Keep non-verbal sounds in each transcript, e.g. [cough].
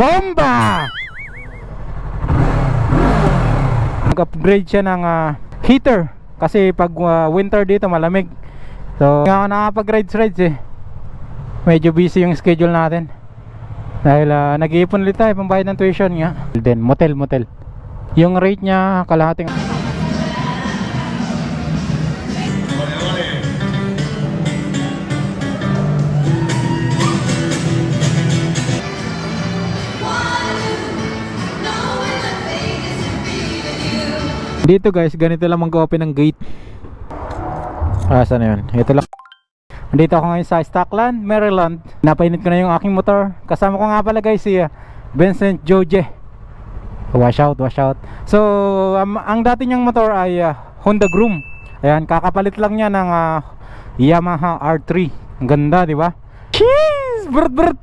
Bomba! Nag-upgrade siya ng ah, heater kasi pag ah, winter dito malamig. So, nga ako nakapag-rides rides eh. Medyo busy yung schedule natin. Dahil ah, nag-iipon ulit tayo pambayad ng tuition nga. Then motel motel. Yung rate niya kalahating Dito guys, ganito lang mag-open ng gate. Ah, saan yun? Ito lang. Dito ako ngayon sa Stockland, Maryland. Napainit ko na yung aking motor. Kasama ko nga pala guys si ah, Vincent Joje. Wash out, wash out. So, um, ang dati niyang motor ay ah, Honda Groom. Ayan, kakapalit lang niya ng ah, Yamaha R3. Ang ganda, di ba? Cheese! Brut, brut!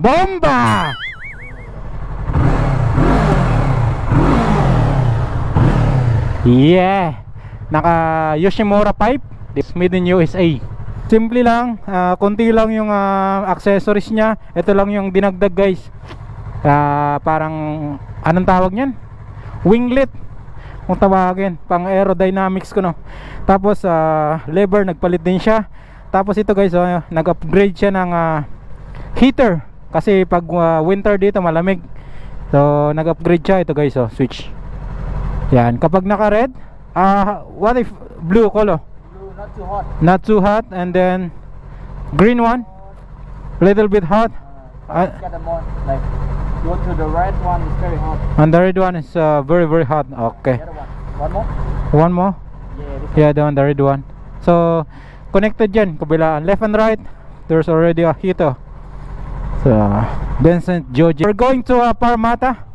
Bomba! Yeah! Naka Yoshimura pipe. It's made in USA. Simple lang, ah, konti lang yung ah, accessories niya. Ito lang yung dinagdag guys. Ah, parang anong tawag niyan? Winglet. Kung tawagin, pang aerodynamics ko no. Tapos ah, lever nagpalit din siya. Tapos ito guys, oh, nag-upgrade siya ng ah, heater kasi pag ah, winter dito malamig. So nag-upgrade siya ito guys, oh, switch. Yan, kapag naka-red, ah what if blue color? Blue, not too hot. Not too hot and then green one, little bit hot. Uh, Uh, get them on. Like, go to the red one, it's very hot. And the red one is uh, very very hot. Okay. The one. One more? One more. Yeah, this Yeah, the one, the red one. So, connected dyan, kabilaan. Left and right, there's already a heater. So, Vincent Joje. We're going to uh, Parramatta.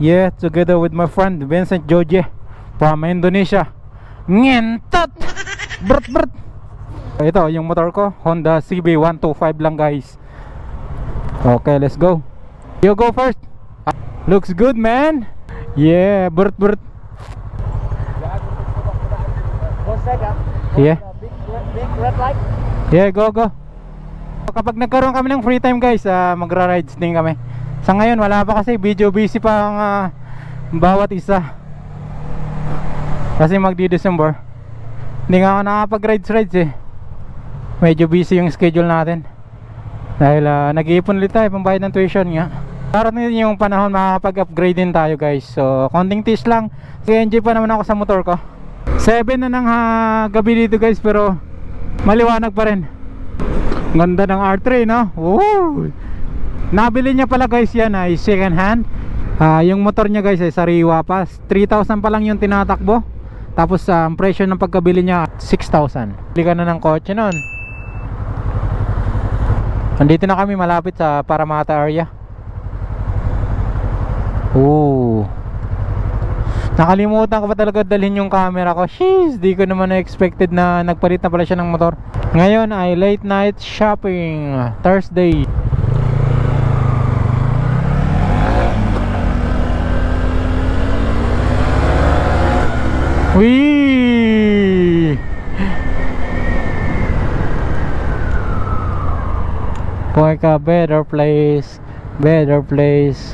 Yeah, together with my friend Vincent Joje from Indonesia. Ngentot! Brut brut! Ito, yung motor ko, Honda CB125 lang guys. Okay, let's go. You go first. Looks good, man. Yeah. One second. Yeah. Big, red, light. Yeah, go, go. Kapag nagkaroon kami ng free time guys, ah, magra-rides din kami. Sa ngayon, wala pa kasi video busy pa ang ah, bawat isa. Kasi magdi-December. Hindi nga ako nakapag-rides rides eh. Medyo busy yung schedule natin. Dahil ah, nag-iipon ulit tayo pambayad ng tuition nga. Parating din yung panahon makakapag-upgrade din tayo guys. So, konting tiis lang. Enjoy pa naman ako sa motor ko. 7 na ng ah, gabi dito guys pero maliwanag pa rin. Ganda ng R3 no? Woo! Nabili niya pala guys yan ay second hand. Ah, yung motor niya guys ay sariwa pa. 3,000 pa lang yung tinatakbo. Tapos ah, ang presyo ng pagkabili niya 6,000. Bili ka na ng kotse noon. Andito na kami malapit sa Paramata area. Ooh. Nakalimutan ko pa talaga dalhin yung camera ko. Sheesh, di ko naman na-expected na nagpalit na pala siya ng motor. Ngayon ay late night shopping. Thursday. Wee! Kuha ka, better place. Better place.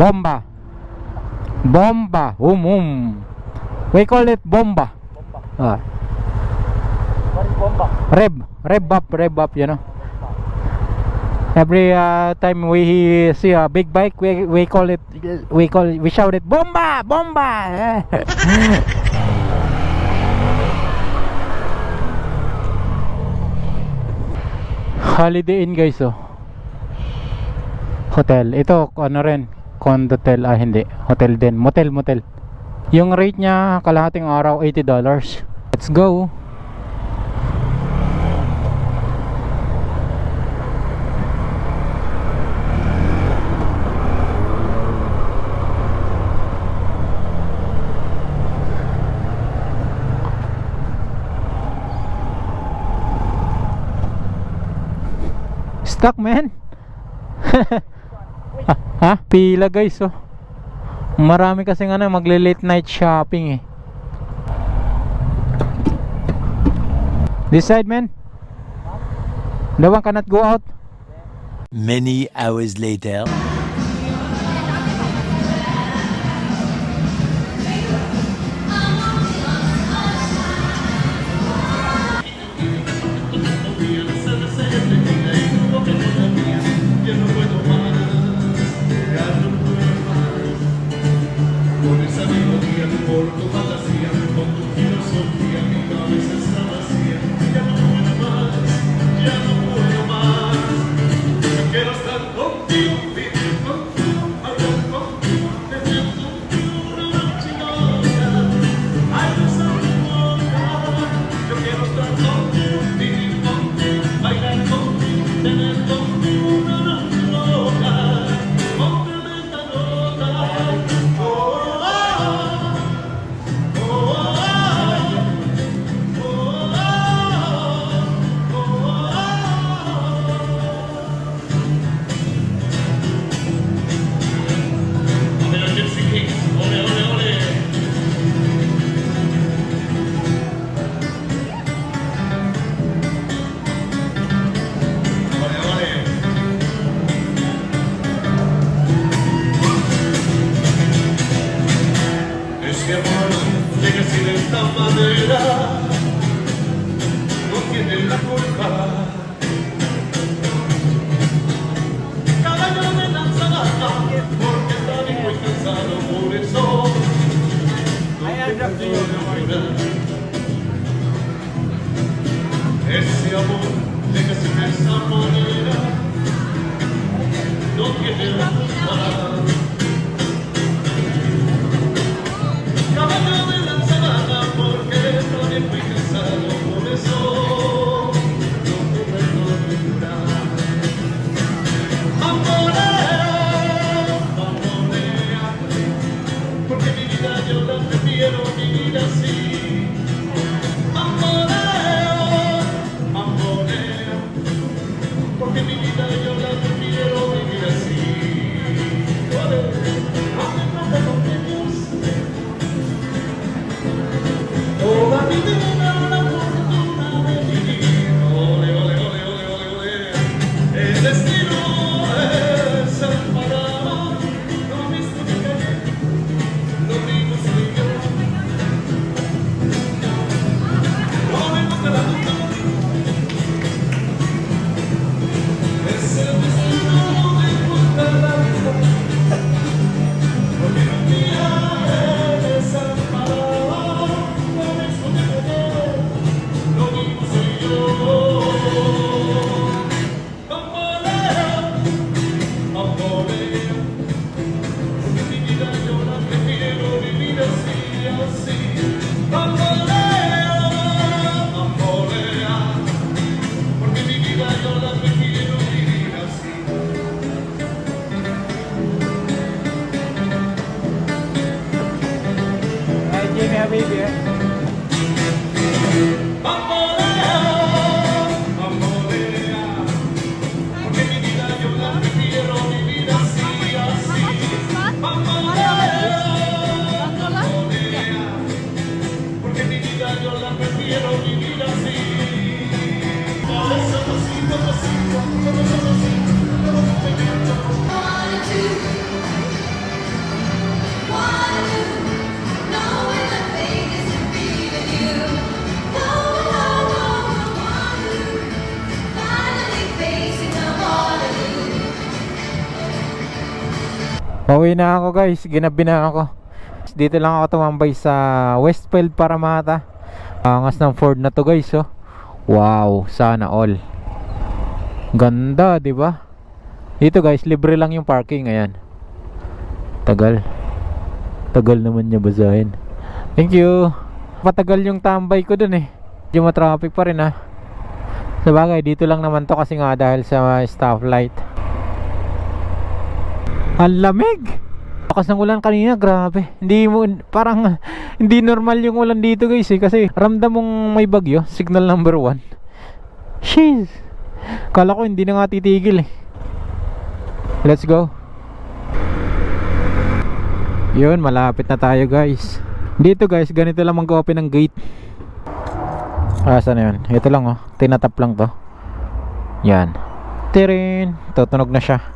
Bomba. Bomba. Um, um. We call it bomba. Bomba. Ah. What is bomba? Rev. Rev up, rev up, you know. Every uh, time we see a big bike, we we call it we call we shout it bomba, bomba. [laughs] Holiday Inn guys oh. Hotel. Ito ano rin, condotel ah hindi, hotel din, motel motel. Yung rate niya kalahating araw $80. Let's go. Stuck man. ha? [laughs] ha? Pila guys oh. Marami kasi ano magle late night shopping eh. This side man. The one cannot go out. Many hours later. do porto fantasia. Esse amor liga-se dessa maneira Não queremos parar Cabalhando e dançando porque não me fui Thank you. Ay, Jimmy Pauwi na ako guys, ginabi na ako. Dito lang ako tumambay sa Westfield Paramata. Angas ng Ford na to guys, oh. Wow, sana all. Ganda, 'di ba? Dito guys, libre lang yung parking ayan. Tagal. Tagal naman niya basahin. Thank you. Patagal yung tambay ko dun eh. Yung traffic pa rin ha. Sa bagay, dito lang naman to kasi nga dahil sa stoplight. Ang lamig! Lakas ng ulan kanina, grabe. Hindi mo, parang, [laughs] hindi normal yung ulan dito guys eh. Kasi ramdam mong may bagyo, signal number 1. Jeez! Kala ko hindi na nga titigil eh. Let's go. Yun, malapit na tayo guys. Dito guys, ganito lang mag-open ng gate. Ah, saan yun? Ito lang oh, tinatap lang to. Yan. Tirin! Tutunog na siya.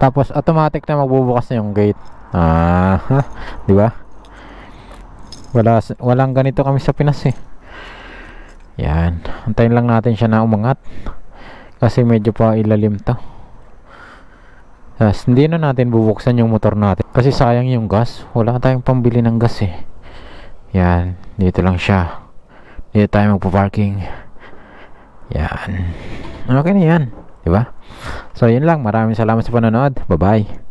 Tapos automatic na magbubukas na yung gate. Ah? 'di ba? Wala walang ganito kami sa Pinas eh. Yan. Antayin lang natin siya na umangat. Kasi medyo pa ilalim to. Tapos hindi na natin bubuksan yung motor natin. Kasi sayang yung gas. Wala tayong pambili ng gas eh. Yan, dito lang siya. Dito tayo magpo-parking. Yan. Okay na yan. Diba? So, yun lang. Maraming salamat sa panonood. Bye-bye.